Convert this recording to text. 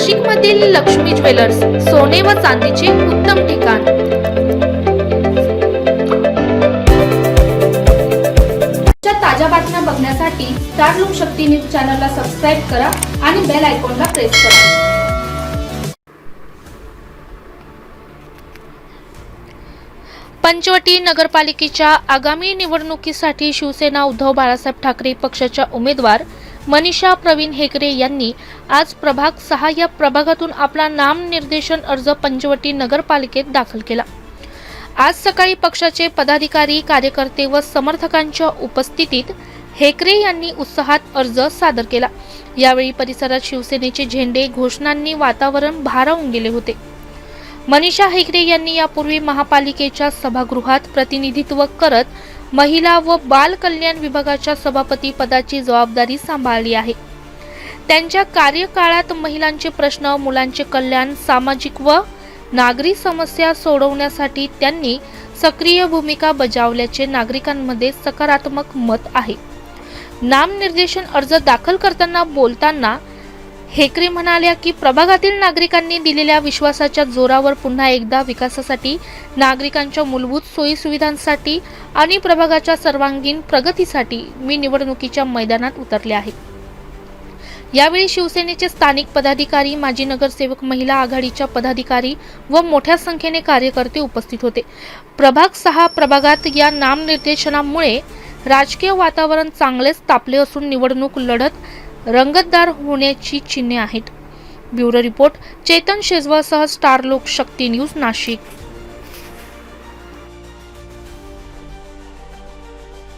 नाशिकमधील लक्ष्मी ज्वेलर्स सोने व चांदीचे उत्तम ठिकाण. ताज्या बातम्या बघण्यासाठी स्टार लोक शक्ती न्यूज चॅनलला सबस्क्राईब करा आणि बेल आयकॉनला प्रेस करा. पंचवटी नगरपालिकेच्या आगामी निवडणुकीसाठी शिवसेना उद्धव बाळासाहेब ठाकरे पक्षाच्या उमेदवार मनीषा प्रवीण हेगरे यांनी आज प्रभाग सहा या प्रभागातून आपला नामनिर्देशन अर्ज पंचवटी नगरपालिकेत दाखल केला. आज सकाळी पक्षाचे पदाधिकारी कार्यकर्ते व समर्थकांच्या उपस्थितीत हेकरे यांनी उत्साहात अर्ज सादर केला. यावेळी परिसरात शिवसेनेचे झेंडे घोषणांनी वातावरण भारावून गेले होते. मनीषा हेगडे यांनी यापूर्वी महापालिकेच्या सभागृहात प्रतिनिधित्व करत महिला व बाल कल्याण विभागाच्या सभापती पदाची जबाबदारी सांभाळली आहे. त्यांच्या कार्यकाळात महिलांचे प्रश्न मुलांचे कल्याण सामाजिक व नागरी समस्या सोडवण्यासाठी त्यांनी सक्रिय भूमिका बजावल्याचे नागरिकांमध्ये सकारात्मक मत आहे. नामनिर्देशन अर्ज दाखल करताना बोलताना हेकरे म्हणाल्या की प्रभागातील नागरिकांनी दिलेल्या विश्वासाच्या जोरावर पुन्हा एकदा विकासासाठी नागरिकांच्या मूलभूत सोयीसुविधांसाठी आणि प्रभागाच्या सर्वांगीण प्रगतीसाठी मी निवडणुकीच्या मैदानात उतरले आहे. यावेळी शिवसेनेचे स्थानिक पदाधिकारी माजी नगरसेवक महिला आघाडीच्या पदाधिकारी व मोठ्या संख्येने कार्यकर्ते उपस्थित होते. प्रभाग सहा प्रभागात या नामनिर्देशनामुळे राजकीय वातावरण चांगलेच तापले असून निवडणूक लढत रंगतदार होण्याची चिन्हे आहेत. ब्युरो रिपोर्ट चेतन शेजवासह स्टार लोक शक्ती न्यूज नाशिक.